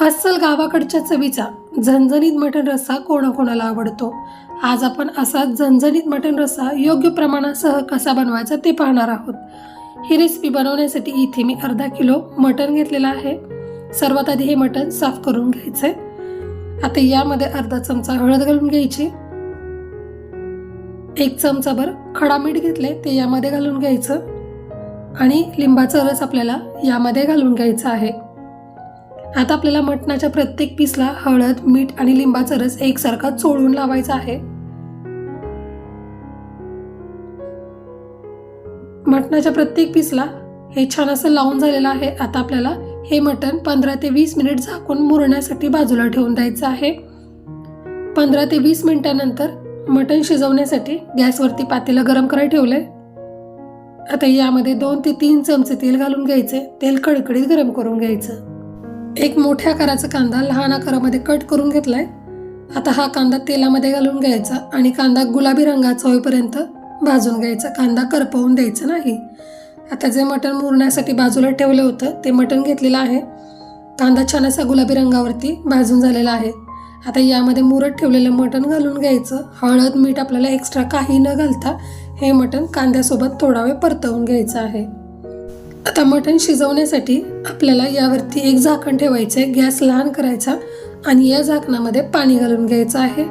अस्सल गावाकडच्या चवीचा झणझणीत मटण रस्सा कोणाकोणाला आवडतो? आज आपण असा झणझणीत मटण रस्सा योग्य प्रमाणासह कसा बनवायचा ते पाहणार आहोत. ही रेसिपी बनवण्यासाठी इथे मी अर्धा किलो मटण घेतलेलं आहे. सर्वात आधी हे मटण साफ करून घ्यायचंय. आता यामध्ये अर्धा चमचा हळद घालून घ्यायची. एक चमचाभर खडा मीठ घेतले ते यामध्ये घालून घ्यायचं. आणि लिंबाचा रस आपल्याला यामध्ये घालून घ्यायचा आहे. आता आपल्याला मटणाच्या प्रत्येक पीसला हळद मीठ आणि लिंबाचा रस एकसारखा चोळून लावायचा आहे. मटणाच्या प्रत्येक पीसला हे छान असं लावून झालेलं आहे. आता आपल्याला हे मटण पंधरा ते वीस मिनिट झाकून मुरण्यासाठी बाजूला ठेवून द्यायचं आहे. पंधरा ते वीस मिनिटानंतर मटण शिजवण्यासाठी गॅसवरती पातेलं गरम करायला ठेवलंय. आता यामध्ये दोन ते तीन चमचे तेल घालून घ्यायचे. तेल कडकडीत गरम करून घ्यायचं. एक मोठ्या आकाराचा कांदा लहान आकारामध्ये कट करून घेतला आहे आता हा कांदा तेलामध्ये घालून घ्यायचा आणि कांदा गुलाबी रंगाचा होईपर्यंत भाजून घ्यायचा. कांदा करपवून द्यायचा नाही. आता जे मटण मुरण्यासाठी बाजूला ठेवलं होतं ते मटण घेतलेलं आहे. कांदा छान असा गुलाबी रंगावरती भाजून झालेला आहे. आता यामध्ये मुरत ठेवलेलं मटण घालून घ्यायचं. हळद मीठ आपल्याला एक्स्ट्रा काही न घालता हे मटण कांद्यासोबत थोडा वेळ परतवून घ्यायचं आहे. आता मटण शिजवण्यासाठी आपल्याला यावरती एक झाकण ठेवायचं आहे गॅस लहान करायचा आणि या झाकणामध्ये पाणी घालून घ्यायचं आहे.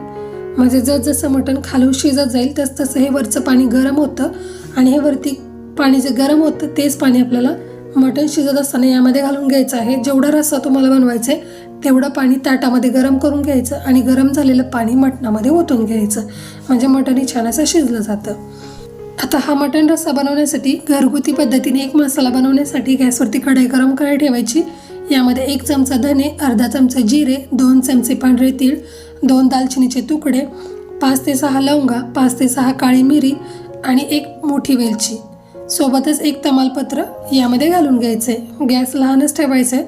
म्हणजे जसजसं मटण खालून शिजत जाईल तस तसं हे वरचं पाणी गरम होतं आणि हे वरती पाणी जे गरम होतं तेच पाणी आपल्याला मटण शिजत असताना यामध्ये घालून घ्यायचं आहे. जेवढा रस्सा तुम्हाला बनवायचा आहे तेवढं पाणी ताटामध्ये गरम करून घ्यायचं आणि गरम झालेलं पाणी मटणामध्ये ओतून घ्यायचं. म्हणजे मटणही छान असं शिजलं जातं. आता हा मटण रस्सा बनवण्यासाठी घरगुती पद्धतीने एक मसाला बनवण्यासाठी गॅसवरती कढई गरम करायला ठेवायची. यामध्ये एक चमचा धने अर्धा चमचा जिरे दोन चमचे पांढरे तीळ दोन दालचिनीचे तुकडे पाच ते सहा लवंगा पाच ते सहा काळी मिरी आणि एक मोठी वेलची. सोबतच एक तमालपत्र यामध्ये घालून घ्यायचे. गॅस लहानच ठेवायचे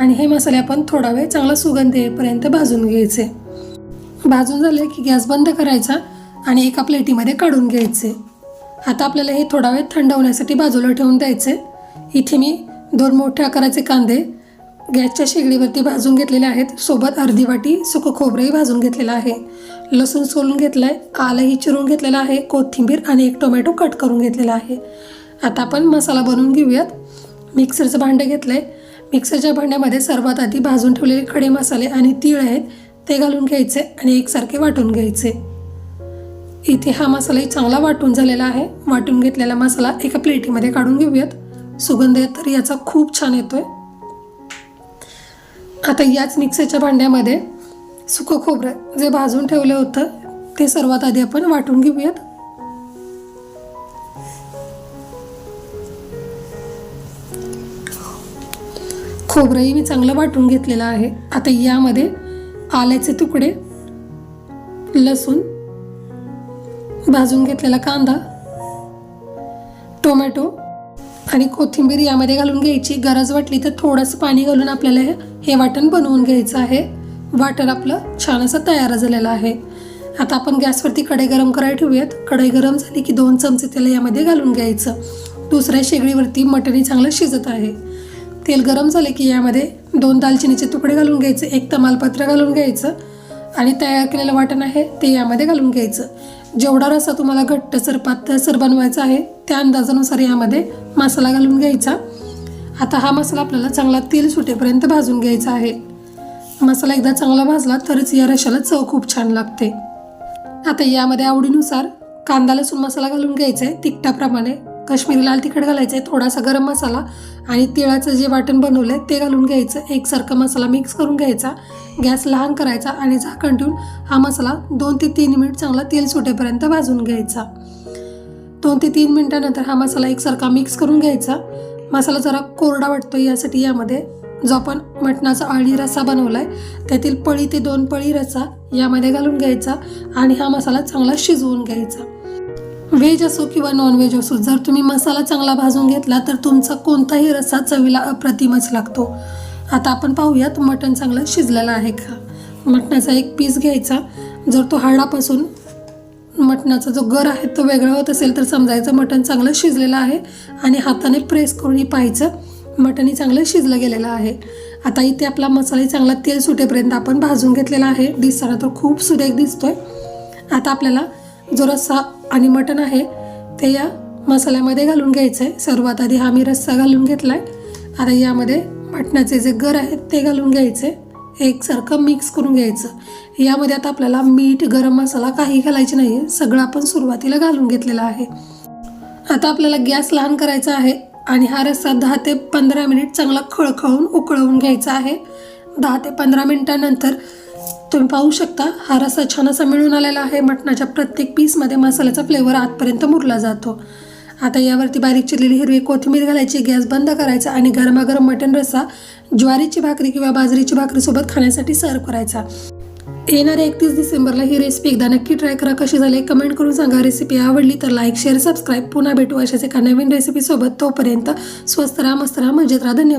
आणि हे मसाले आपण थोडा वेळ चांगला सुगंध येईपर्यंत भाजून घ्यायचे. भाजून झाले की गॅस बंद करायचा आणि एका प्लेटीमध्ये काढून घ्यायचे. आता आपल्याला हे थोडा वेळ थंड होण्यासाठी बाजूला ठेवून द्यायचे इथे मी दोन मोठ्या आकाराचे कांदे गॅसच्या शेगडीवरती भाजून घेतलेले आहेत. सोबत अर्धी वाटी सुकं खोबरंही भाजून घेतलेलं आहे. लसूण सोलून घेतलं आहे आलंही चिरून घेतलेलं आहे. कोथिंबीर आणि एक टोमॅटो कट करून घेतलेला आहे. आता आपण मसाला बनवून घेऊयात. मिक्सरचं भांडं घेतलं आहे मिक्सरच्या भांड्यामध्ये सर्वात आधी भाजून ठेवलेले खडे मसाले आणि तीळ आहेत ते घालून घ्यायचे आणि एकसारखे वाटून घ्यायचे. इथे हा मसालाही चांगला वाटून झालेला आहे. वाटून घेतलेला मसाला एका प्लेटीमध्ये काढून घेऊयात. सुगंध तर याचा खूप छान येतोय. आता याच मिक्सरच्या भांड्यामध्ये सुकं खोबरं जे भाजून ठेवलं होतं ते सर्वात आधी आपण वाटून घेऊयात. खोबरंही मी चांगलं वाटून घेतलेलं आहे. आता यामध्ये आल्याचे तुकडे लसूण भाजून घेतलेला कांदा टोमॅटो आणि कोथिंबीर यामध्ये घालून घ्यायची. गरज वाटली तर थोडंसं पाणी घालून आपल्याला हे वाटण बनवून घ्यायचं आहे. वाटण आपलं छान असं तयार झालेलं आहे. आता आपण गॅसवरती कढई गरम करायला ठेवूयात. कढई गरम झाली की दोन चमचे तेल यामध्ये घालून घ्यायचं. दुसऱ्या शेगडीवरती मटणी चांगलं शिजत आहे. तेल गरम झाले की यामध्ये दोन दालचिनीचे तुकडे घालून घ्यायचे एक तमालपत्र घालून घ्यायचं आणि तयार केलेलं वाटण आहे ते यामध्ये घालून घ्यायचं. जेवढा रसा तुम्हाला घट्ट सरपात पातळसर बनवायचा आहे त्या अंदाजानुसार यामध्ये मसाला घालून घ्यायचा. आता हा मसाला आपल्याला चांगला तेल सुटेपर्यंत भाजून घ्यायचा आहे. मसाला एकदा चांगला भाजला तरच या रशाला चव खूप छान लागते. आता यामध्ये आवडीनुसार कांदा लसूण मसाला घालून घ्यायचा आहे तिखटाप्रमाणे. काश्मीरी लाल तिखट घालायचं आहे थोडासा गरम मसाला आणि तिळाचं जे वाटण बनवलं आहे ते घालून घ्यायचं. एकसारखा मसाला मिक्स करून घ्यायचा. गॅस लहान करायचा आणि झाकण ठेवून हा मसाला दोन ते तीन मिनिट चांगला तेल सुटेपर्यंत भाजून घ्यायचा. दोन ते तीन मिनिटानंतर हा मसाला एकसारखा मिक्स करून घ्यायचा. मसाला जरा कोरडा वाटतो यासाठी यामध्ये जो आपण मटणाचा अळी रस्सा बनवला आहे त्यातील पळी ते दोन पळी रस्सा यामध्ये घालून घ्यायचा आणि हा मसाला चांगला शिजवून घ्यायचा. व्हेज असो किंवा नॉनव्हेज असो जर तुम्ही मसाला चांगला भाजून घेतला तर तुमचा कोणताही रस्सा चवीला अप्रतिमच लागतो. आता आपण पाहूयात मटण चांगलं शिजलेलं आहे का? मटणाचा एक पीस घ्यायचा. जर तो हाडापासून मटणाचा जो गर आहे तो वेगळा होत असेल तर समजायचं मटण चांगलं शिजलेलं आहे आणि हाताने प्रेस करून पाहायचं मटणही चांगलं शिजलं गेलेलं आहे. आता इथे आपला मसाला चांगला तेल सुटेपर्यंत आपण भाजून घेतलेला आहे. दिसताना तो खूप सुरेख दिसतोय. आता आपल्याला जो रस्सा आणि मटण आहे ते या मसाल्यामध्ये घालून घ्यायचं आहे सर्वात आधी हा मी रस्सा घालून घेतला आहे आता यामध्ये मटणाचे जे गर आहेत ते घालून घ्यायचे. एकसारखं मिक्स करून घ्यायचं. यामध्ये आता आपल्याला मीठ गरम मसाला काही घालायचे नाही सगळं आपण सुरुवातीला घालून घेतलेलं आहे. आता आपल्याला गॅस लहान करायचा आहे आणि हा रस्सा दहा ते पंधरा मिनिट चांगला खळखळून उकळवून घ्यायचा आहे. दहा ते पंधरा मिनिटानंतर तुम्ही पाहू शकता हा रस्सा छान असा मिळून आलेला आहे. मटणाच्या प्रत्येक पीसमध्ये मसाल्याचा फ्लेवर आतपर्यंत मुरला जातो. आता यावरती बारीक चिरलेली हिरवी कोथिंबीर घालायची गॅस बंद करायचा आणि गरमागरम मटण रस्सा ज्वारीची भाकरी किंवा बाजरीची भाकरीसोबत खाण्यासाठी सर्व करायचा. येणाऱ्या एकतीस डिसेंबरला ही रेसिपी एकदा नक्की ट्राय करा. कशी झाली कमेंट करून सांगा. रेसिपी आवडली तर लाईक शेअर सबस्क्राईब पुन्हा भेटू अशाच एका नवीन रेसिपीसोबत तोपर्यंत स्वस्त राहा मस्त राहा. मजेत राहा. धन्यवाद.